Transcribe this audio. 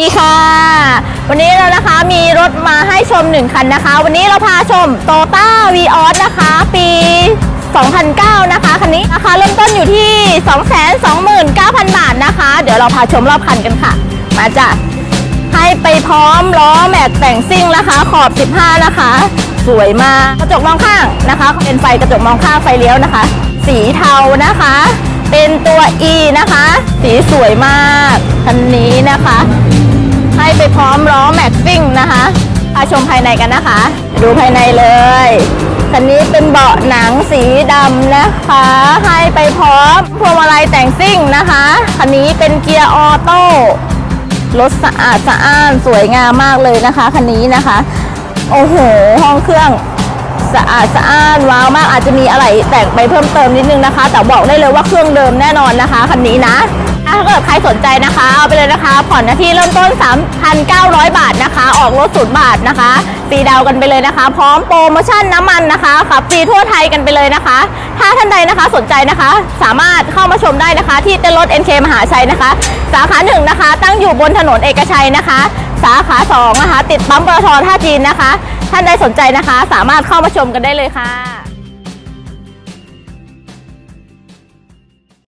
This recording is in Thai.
ดีค่ะ วันนี้เรานะคะมีรถมาให้ชมหนึ่งคันนะคะ วันนี้เราพาชมโตต้าวีออสนะคะ ปี 2009 นะคะ คันนี้ราคาเริ่มต้นอยู่ที่ 229,000 บาทนะคะ เดี๋ยวเราพาชมรอบคันกันค่ะ มาจ้ะให้ไปพร้อมล้อแม็กแต่งซิ่งนะคะ ขอบ 15 นะคะ สวยมากกระจกมองข้างนะคะ เป็นไฟกระจกมองข้างไฟเลี้ยวนะคะ สีเทานะคะ เป็นตัว E นะคะ สีสวยมากคันนี้นะคะ ไปพร้อมล้อแม็กซิ่งนะคะพาชมภายในกันนะคะ ดูภายในเลยคันนี้เป็นเบาะหนังสีดำนะคะ ให้ไปพร้อมพวงมาลัยแต่งซิ่งนะคะคันนี้เป็นเกียร์ออโต้รถสะอาดสะอ้านสวยงามมากเลยนะคะคันนี้นะคะ โอ้โห ห้องเครื่องสะอาดสะอ้านว้าวมากอาจจะมีอะไรแต่งไปเพิ่มเติมนิดนึงนะคะ แต่บอกได้เลยว่าเครื่องเดิมแน่นอนนะคะคันนี้นะ ถ้าเกิดใครสนใจนะคะ เอาไปเลยนะคะ ผ่อนนาทีเริ่มต้น 3,900 บาทนะคะ ออกรถศูนย์บาทนะคะฟรีดาวกันไปเลยนะคะ พร้อมโปรโมชั่นน้ำมันนะคะขับฟรีทั่วไทยกันไปเลยนะคะ ถ้าท่านใดนะคะสนใจนะคะ สามารถเข้ามาชมได้นะคะ ที่เต้นรถ NK มหาชัยนะคะ สาขาหนึ่งนะคะ ตั้งอยู่บนถนนเอกชัยนะคะ สาขา2นะคะ ติดปั๊มปตทท่าจีนนะคะ ท่านใดสนใจนะคะ สามารถเข้ามาชมกันได้เลยค่ะ